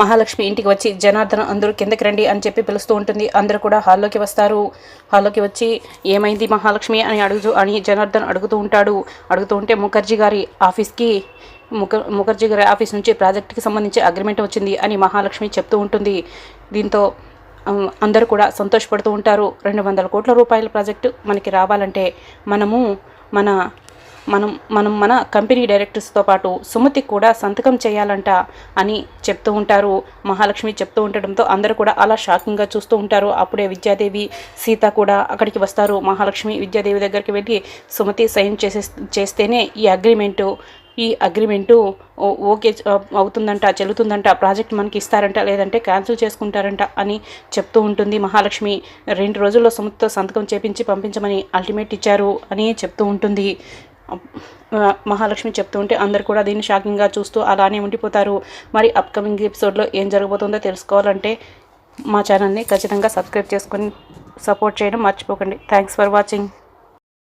మహాలక్ష్మి ఇంటికి వచ్చి జనార్దన్ అందరూ కిందకి రండి అని చెప్పి పిలుస్తూ ఉంటుంది. అందరూ కూడా హాల్లోకి వస్తారు. హాల్లోకి వచ్చి ఏమైంది మహాలక్ష్మి అని అడుగుతూ అని జనార్దన్ అడుగుతూ ఉంటాడు. అడుగుతూ ఉంటే ముఖర్జీ గారి ఆఫీస్కి ముఖ ముఖర్జీ గారి ఆఫీస్ నుంచి ప్రాజెక్ట్కి సంబంధించి అగ్రిమెంట్ వచ్చింది అని మహాలక్ష్మి చెప్తూ ఉంటుంది. దీంతో అందరూ కూడా సంతోషపడుతూ ఉంటారు. రెండు వందల కోట్ల రూపాయల ప్రాజెక్టు మనకి రావాలంటే మనము మన మనం మనం మన కంపెనీ డైరెక్టర్స్తో పాటు సుమతి కూడా సంతకం చేయాలంట అని చెప్తూ ఉంటారు. మహాలక్ష్మి చెప్తూ ఉండడంతో అందరూ కూడా అలా షాకింగ్గా చూస్తూ ఉంటారు. అప్పుడే విద్యాదేవి సీత కూడా అక్కడికి వస్తారు. మహాలక్ష్మి విద్యాదేవి దగ్గరికి వెళ్ళి సుమతి సైన్ చేసే చేస్తేనే ఈ అగ్రిమెంటు ఈ అగ్రిమెంటు ఓ- ఓకే అవుతుందంట చెల్లుతుందంట ప్రాజెక్ట్ మనకి ఇస్తారంట లేదంటే క్యాన్సిల్ చేసుకుంటారంట అని చెప్తూ ఉంటుంది మహాలక్ష్మి. రెండు రోజుల్లో సుమతితో సంతకం చేపించి పంపించమని అల్టిమేట్ ఇచ్చారు అని చెప్తూ ఉంటుంది. మహాలక్ష్మి చెప్తూ ఉంటే అందరు కూడా దీన్ని షాకింగ్గా చూస్తూ అలానే ఉండిపోతారు. మరి అప్కమింగ్ ఎపిసోడ్లో ఏం జరగబోతుందో తెలుసుకోవాలంటే మా ఛానల్ని ఖచ్చితంగా సబ్స్క్రైబ్ చేసుకొని సపోర్ట్ చేయడం మర్చిపోకండి. Thanks for watching